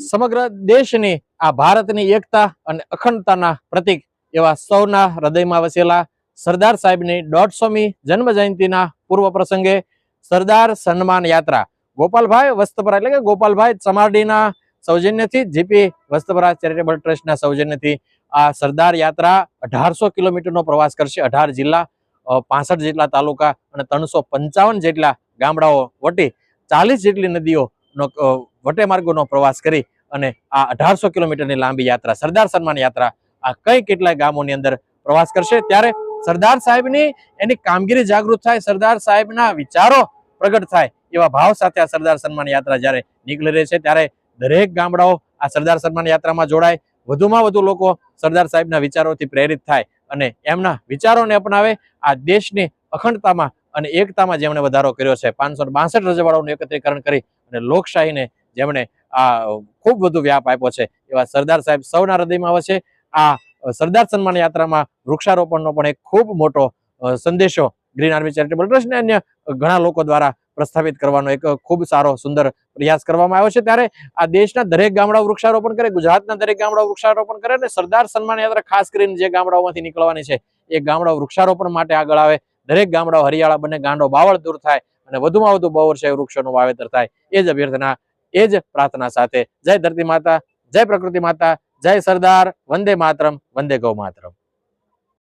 સમગ્ર દેશની આ ભારતની એકતા અને અખંડતાના પ્રતીક એવા સૌના હૃદયમાં વસેલા સરદાર સાહેબની દોઢસોમી જન્મ જયંતિના પૂર્વ પ્રસંગે સરદાર સન્માન યાત્રા ગોપાલભાઈ વસ્તપરા એટલે કે ગોપાલભાઈ ચમારડીના સૌજન્યથી, જીપી વસ્તપરા ચેરિટેબલ ટ્રસ્ટના સૌજન્યથી આ સરદાર યાત્રા અઢારસો કિલોમીટરનો પ્રવાસ કરશે. અઢાર જિલ્લા પાસઠ જેટલા તાલુકા અને ત્રણસો પંચાવન જેટલા ગામડાઓ વટી ચાલીસ જેટલી નદીઓનો અ, વટે માર્ગોનો પ્રવાસ કરી અને આ અઢારસો કિલોમીટરની લાંબી યાત્રા સરદાર સન્માન યાત્રા આ કઈ કેટલાય ગામોની અંદર પ્રવાસ કરશે? ત્યારે સરદાર સાહેબની એની કામગીરી જાગૃત થાય સરદાર સાહેબના વિચારો પ્રગટ થાય એવા ભાવ સાથે આ સરદાર સન્માન યાત્રા જ્યારે નીકળી રહી છે ત્યારે દરેક ગામડાઓ આ સરદાર સન્માન યાત્રામાં જોડાય. વધુમાં વધુ લોકો સરદાર સાહેબના વિચારોથી પ્રેરિત થાય અને એમના વિચારોને અપનાવે. આ દેશની અખંડતામાં અને એકતામાં જેમણે વધારો કર્યો છે પાંચસો બાસઠ રજવાડાઓનું એકત્રીકરણ કરી અને લોકશાહીને જેમણે આ ખૂબ વધુ વ્યાપ આપ્યો છે, એવા સરદાર સાહેબ સૌના હૃદયમાં છે. આ સરદાર સન્માન યાત્રામાં વૃક્ષારોપણનો પણ એક ખૂબ મોટો સંદેશો ગ્રીન આર્મી ચેરિટેબલ ટ્રસ્ટ અને અન્ય ઘણા લોકો દ્વારા પ્રસ્થાપિત કરવાનો એક ખૂબ સારો, સુંદર પ્રયાસ કરવામાં આવ્યો છે. ત્યારે આ દેશના દરેક ગામડા વૃક્ષારોપણ કરે, ગુજરાતના દરેક ગામડા વૃક્ષારોપણ કરે અને સરદાર સન્માન યાત્રા ખાસ કરીને જે ગામડાઓમાંથી નીકળવાની છે, એ ગામડા વૃક્ષારોપણ માટે આગળ આવે. દરેક ગામડાઓ હરિયાળા બને ગાંડો બાવળ દૂર થાય. અને વધુમાં વધુ બહુ વર્ષે વૃક્ષોનું વાવેતર થાય એ જ અભ્યર્થના, એ જ પ્રાર્થના સાથે. જય ધરતી માતા, જય પ્રકૃતિ માતા, જય સરદાર, વંદે માતરમ, વંદે ગૌ માતરમ.